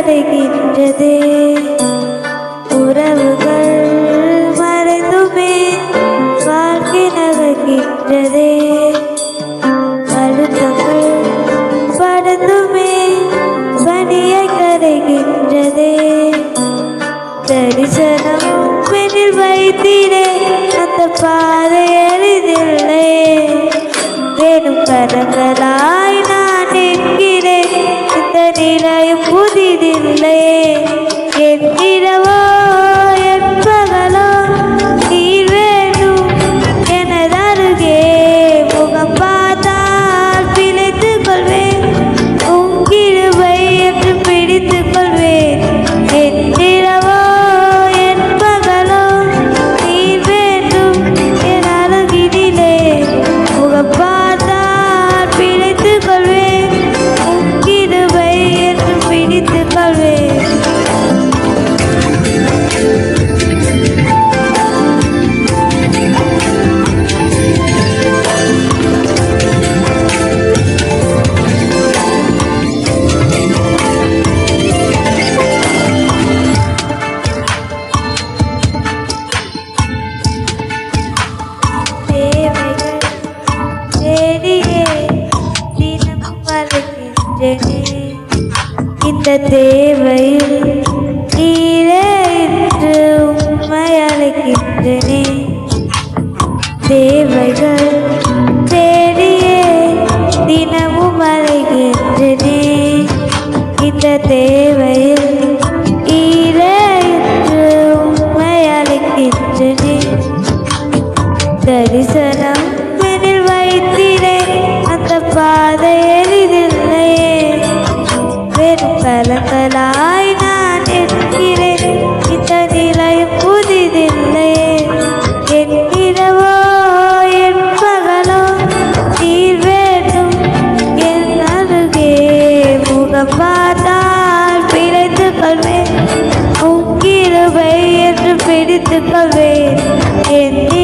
வருகின்றது. எந்த நிலையும் புதிதில்லை. நெஞ்சமே இந்த தேவையில் நீரே இன்று உண்மை அழைக்கின்றனே. தேவைகள் தேடியே தினமும் அழைகின்றனே இந்த தே எடுத்துக்கவே. என்